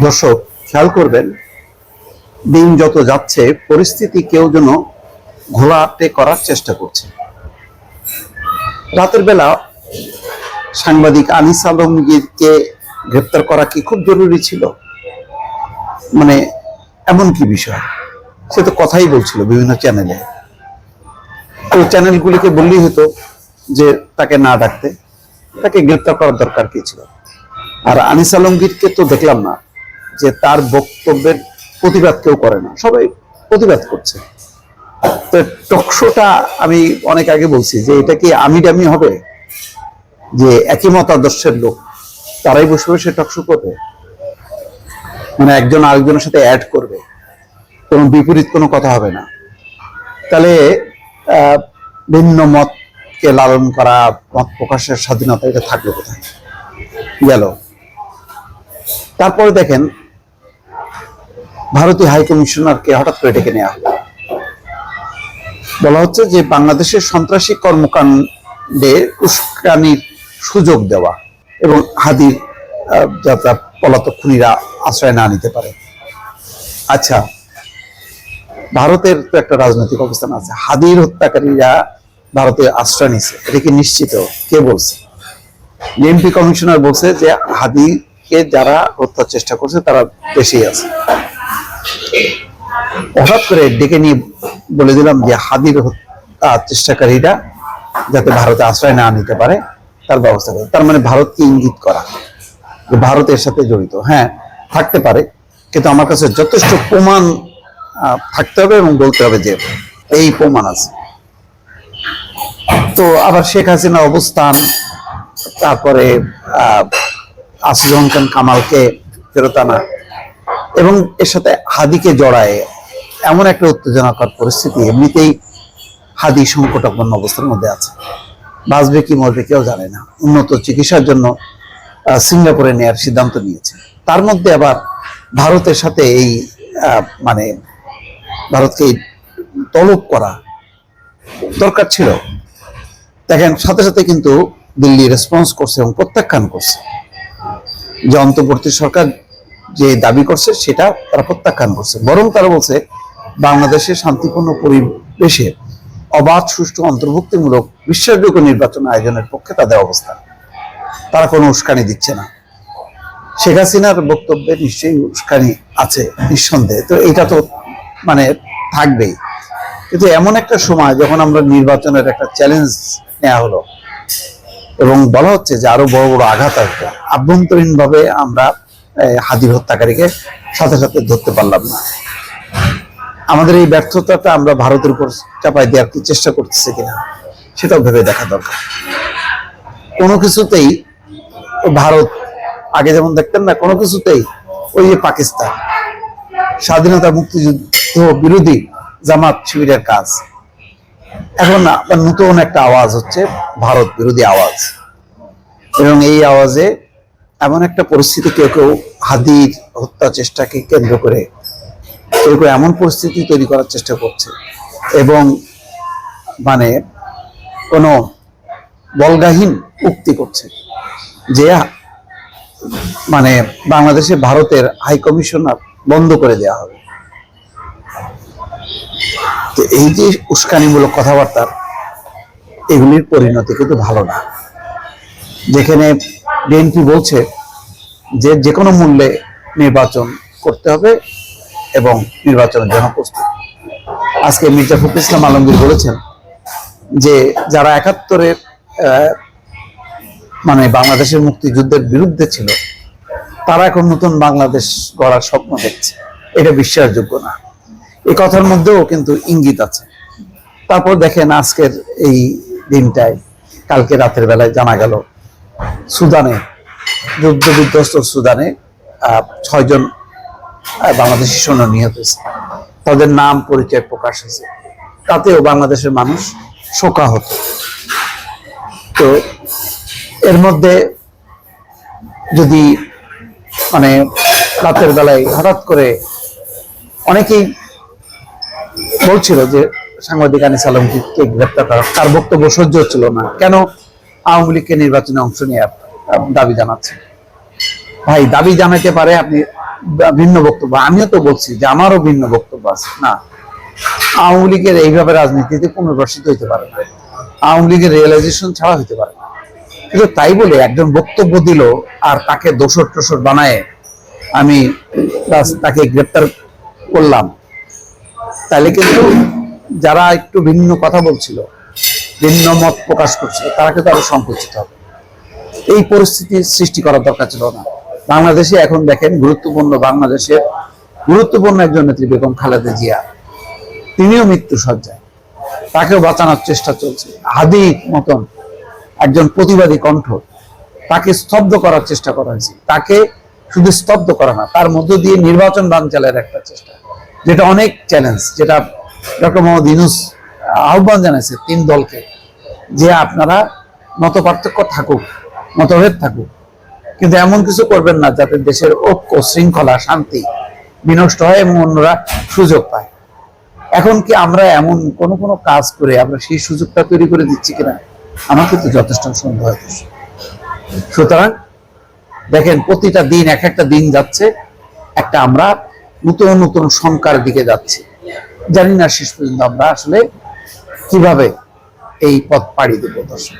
দর্শক, খেয়াল করবেন, দিন যত যাচ্ছে, পরিস্থিতি কেউ যেন ঘোলাটে করার চেষ্টা করছে। রাতের বেলা সাংবাদিক আনিস আলমগীরকে গ্রেপ্তার করা কি খুব জরুরি ছিল? মানে এমন কি বিষয়? সে তো কথাই বলছিল বিভিন্ন চ্যানেলে। ওই চ্যানেলগুলিকে বললেই হতো যে, তাকে না ডাকতে, তাকে গ্রেপ্তার করার দরকার কি ছিল? আর আনিস আলমগীরকে তো দেখলাম না। যে তার বক্তব্যের প্রতিবাদ কেউ করে না। সবাই প্রতিবাদ করছে। তো টকশোটা আমি অনেক আগে বলছি যে এটা কি আমি ডামি হবে? যে একই মতাদর্শের লোক, তারাই বসে বসে টকশো করবে? মানে একজন আরেকজনের সাথে অ্যাড করবে? কোনো বিপরীত কোনো কথা হবে না। তাহলে ভিন্ন মতকে লালন করা, মত প্রকাশের স্বাধীনতা এটা থাকল কোথায়? গেল। তারপরে দেখেন ভারতীয় হাই কমিশনারকে হঠাৎ করে ডেকে নেওয়া হলো। বলা হচ্ছে যে বাংলাদেশের সন্ত্রাসী কর্মকাণ্ডে উস্কানির সুযোগ দেওয়া এবং হাদির যাতে পলাতক খুনিরা আশ্রয় না নিতে পারে। আচ্ছা ভারতের তো একটা রাজনৈতিক অবস্থান আছে। হাদির হত্যাকারীরা ভারতে আশ্রয় নিছে এটা কি নিশ্চিত? কে বলছে? বিএনপি কমিশনার বলছে যে হাদিকে যারা হত্যার চেষ্টা করছে তারা দেশেই আছে। হঠাৎ করে ডেকে নিয়ে বলে দিলাম যে হাদির চেষ্টাকারীরা যাতে ভারতে আশ্রয় না নিতে পারে, তার ব্যবস্থা করে। তার মানে ভারতকে ইঙ্গিত করা, যে ভারতের সাথে জড়িত। হ্যাঁ থাকতে পারে, কিন্তু আমার কাছে যথেষ্ট প্রমাণ থাকতে হবে এবং বলতে হবে যে এই প্রমাণ আছে। তো আবার শেখ হাসিনা অবস্থান, তারপরে আহ খান কামালকে ফেরত আনা এবং এর সাথে হাদিকে জড়ায় এমন একটা উত্তেজনাকর পরিস্থিতি এমনিতেই হাদি সংকটাপন্ন অবস্থার মধ্যে আছে। বাঁচবে কি, মরবে কেউ জানে না। উন্নত চিকিৎসার জন্য সিঙ্গাপুরে নেয়ার সিদ্ধান্ত নিয়েছে। তার মধ্যে আবার ভারতের সাথে এই মানে ভারতকে তলব করা দরকার ছিল। দেখেন, সাথে সাথে কিন্তু দিল্লি রেসপন্স করছে এবং প্রত্যাখ্যান করছে। যে অন্তর্বর্তী সরকার যে দাবি করছে, সেটা তারা প্রত্যাখ্যান করছে। বরং তারা বলছে বাংলাদেশের শান্তিপূর্ণ পরিবেশে অবাধ, সুষ্ঠু, অন্তর্ভুক্তিমূলক, বিশ্বাসযোগ্য নির্বাচন আয়োজনের পক্ষে তাদের অবস্থান। তারা কোনো উস্কানি দিচ্ছে না। শেখ হাসিনার বক্তব্যে নিশ্চয়ই উস্কানি আছে, নিঃসন্দেহে। তো এটা তো মানে থাকবেই। কিন্তু এমন একটা সময় যখন আমরা নির্বাচনের একটা চ্যালেঞ্জ নেওয়া হলো এবং বলা হচ্ছে যে আরও বড় বড় আঘাত আসবে আভ্যন্তরীণ ভাবে আমরা হাদির হত্যাকারীকে সাথে সাথে ধরতে পারলাম না। আমাদের এই ব্যর্থতাটা আমরা ভারতের উপর চাপাই দেওয়ার চেষ্টা করতেছে কিনা, সেটাও ভেবে দেখা দরকার। কোনো কিছুতেই ভারত, আগে যেমন দেখতেন না, কোনো কিছুতেই ওই যে পাকিস্তান, স্বাধীনতা মুক্তিযুদ্ধ বিরোধী জামাত শিবিরের কাজ। এখন নতুন একটা আওয়াজ হচ্ছে ভারত বিরোধী আওয়াজ। এবং এই আওয়াজে এমন একটা পরিস্থিতি কেউ কেউ হাদির হত্যা চেষ্টাকে কেন্দ্র করে কেউ এমন পরিস্থিতি তৈরি করার চেষ্টা করছে। এবং মানে কোনো বলগাহীন উক্তি করছে যে মানে বাংলাদেশে ভারতের হাই কমিশনার বন্ধ করে দেওয়া হবে। তো এই যে উস্কানিমূলক কথাবার্তার এগুলির পরিণতি কিন্তু ভালো না। যেখানে বিএনপি বলছে যে যে কোনো মূল্যে নির্বাচন করতে হবে এবং নির্বাচনের জন্য প্রস্তুত। আজকে মির্জা ফখরুল ইসলাম আলমগীর বলেছেন যে যারা একাত্তরের মানে বাংলাদেশের মুক্তিযুদ্ধের বিরুদ্ধে ছিল, তারা এখন নতুন বাংলাদেশ গড়ার স্বপ্ন দেখছে। এটা বিশ্বাসযোগ্য না। এই কথার মধ্যেও কিন্তু ইঙ্গিত আছে। তারপর দেখেন আজকের এই দিনটায়, কালকে রাতের বেলায় জানা গেল, সুদানে যুদ্ধ বিধ্বস্ত সুদানে ছয়জন বাংলাদেশি সৈন্য নিহত হয়েছে। তাদের নাম পরিচয় প্রকাশ হয়েছে। তাতেও বাংলাদেশের মানুষ শোকাহত। তো এর মধ্যে যদি মানে রাতের বেলায় হঠাৎ করে অনেকেই বলছিল যে সাংবাদিক আনিস আলমকে গ্রেপ্তার করা তার বক্তব্য সহ্য হচ্ছিল না। কেন? আওয়ামী লীগকে নির্বাচনে অংশ আহ, দাবি জানাচ্ছে। ভাই দাবি জানাতে পারে আপনি ভিন্ন বক্তব্য। আমিও তো বলছি যে আমারও ভিন্ন বক্তব্য আছে। না, আওয়ামী লীগের এইভাবে রাজনীতিতে পুনর্বাসিত হইতে পারে না। আওয়ামী লীগের রিয়েলাইজেশন ছাড়া হইতে পারে না। কিন্তু তাই বলে একজন বক্তব্য দিল আর তাকে দোষর টোসর বানায় আমি তাকে গ্রেপ্তার করলাম। তাহলে কিন্তু যারা একটু ভিন্ন কথা বলছিল, ভিন্ন মত প্রকাশ করছিল, তারা কিন্তু আরও সংকুচিত হবে। এই পরিস্থিতির সৃষ্টি করার দরকার ছিল না। বাংলাদেশে এখন দেখেন গুরুত্বপূর্ণ বাংলাদেশের গুরুত্বপূর্ণ একজন নেত্রী বেগম খালেদা জিয়া। তিনিও মৃত্যু সজ্জায় তাকেও বাঁচানোর চেষ্টা চলছে। হাদি মতন একজন প্রতিবাদী কণ্ঠ তাকে স্তব্ধ করার চেষ্টা করা হয়েছে। তাকে শুধু স্তব্ধ করা না, তার মধ্য দিয়ে নির্বাচন বান বানচালের একটা চেষ্টা। যেটা অনেক চ্যালেঞ্জ যেটা ডক্টর মোহাম্মদ ইনুস আহ্বান জানাইছে তিন দলকে যে আপনারা মত পার্থক্য থাকুক, মতভেদ থাকুক কিন্তু এমন কিছু করবেন না যাতে দেশের ঐক্য, শৃঙ্খলা, শান্তি বিনষ্ট হয় এবং অন্যরা সুযোগ পায়। এখন কি আমরা এমন কোন কোন কাজ করে আমরা সেই সুযোগটা তৈরি করে দিচ্ছি কিনা? আমার কিন্তু যথেষ্ট সন্দেহ হয়েছে সুতরাং দেখেন, প্রতিটা দিন, এক একটা দিন যাচ্ছে, একটা আমরা নতুন নতুন সংখ্যার দিকে যাচ্ছি। জানি না শেষ পর্যন্ত আমরা আসলে কীভাবে এই পথ পাড়ি দেবো দর্শক।